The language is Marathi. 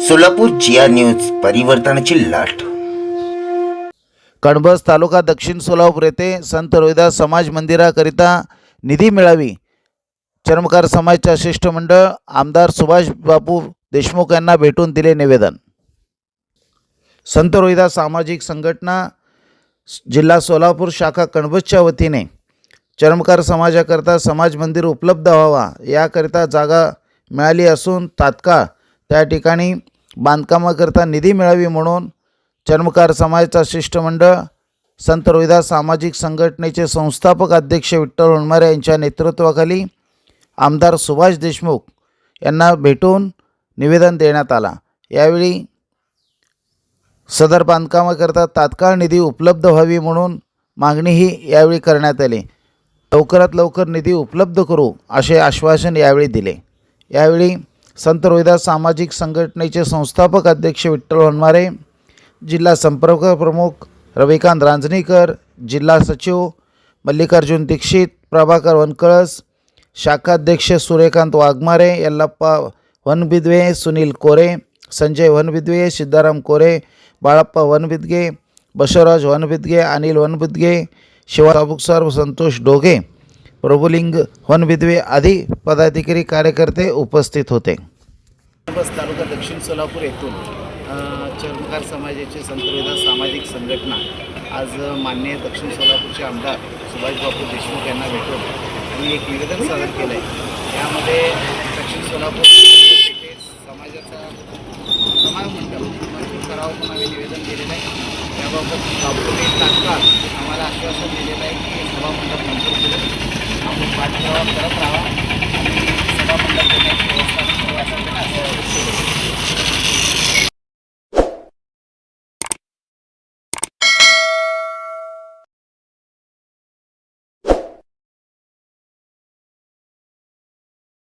सोलापूर जिया न्यूज परिवर्तनाची लाट. कणबस तालुका दक्षिण सोलापूर येथे संत रोहिदास समाज मंदिराकरिता निधी मिळावी. चर्मकार समाजच्या शिष्टमंडळ आमदार सुभाष बापू देशमुख यांना भेटून दिले निवेदन. संत रोहिदास सामाजिक संघटना जिल्हा सोलापूर शाखा कणबसच्या वतीने चर्मकार समाजाकरता समाज मंदिर उपलब्ध व्हावा याकरिता जागा मिळाली असून तात्काळ त्या ठिकाणी बांधकामाकरता निधी मिळावी म्हणून चर्मकार समाजाचा शिष्टमंडळ संत रोहिदास सामाजिक संघटनेचे संस्थापक अध्यक्ष विठ्ठल होणमारे यांच्या नेतृत्वाखाली आमदार सुभाष देशमुख यांना भेटून निवेदन देण्यात आला. यावेळी सदर बांधकामाकरता तात्काळ निधी उपलब्ध व्हावी म्हणून मागणीही यावेळी करण्यात आली. लवकरात लवकर निधी उपलब्ध करू असे आश्वासन यावेळी दिले. यावेळी संत रोहिदास सामाजिक संघटनेचे संस्थापक अध्यक्ष विठ्ठल वनमारे जिल्हा संपर्क प्रमुख रविकांत रांजणीकर जिल्हा सचिव मल्लिकार्जुन दीक्षित प्रभाकर वनकळस शाखाध्यक्ष सूर्यकांत वाघमारे यल्लप्पा वनबिद्वे सुनील कोरे संजय वनबिद्वे सिद्धाराम कोरे बाळप्पा वनबिदगे बसवराज वनबिदगे अनिल वनबिदगे शिवाबुकसर संतोष डोगे प्रभुलिंग वनबिद्वे आदी पदाधिकारी कार्यकर्ते उपस्थित होते. बस तालुका दक्षिण सोलापूर येथून चर्मकार समाजाचे संतविधान सामाजिक संघटना आज माननीय दक्षिण सोलापूरचे आमदार सुभाषबाबू देशमुख यांना भेटून त्यांनी एक निवेदन सादर केलं आहे यामध्ये दक्षिण सोलापूर पेठे समाजाचा समाज मंडळ सराव करावं म्हणून आम्ही निवेदन दिलेलं आहे. त्याबाबत बापूने तात्काळ आम्हाला आश्वासन दिलेलं आहे की सभामंडळ मंजूर केलं आपण पाठपुरावा करत राहा आणि सभामंडळ Thank you.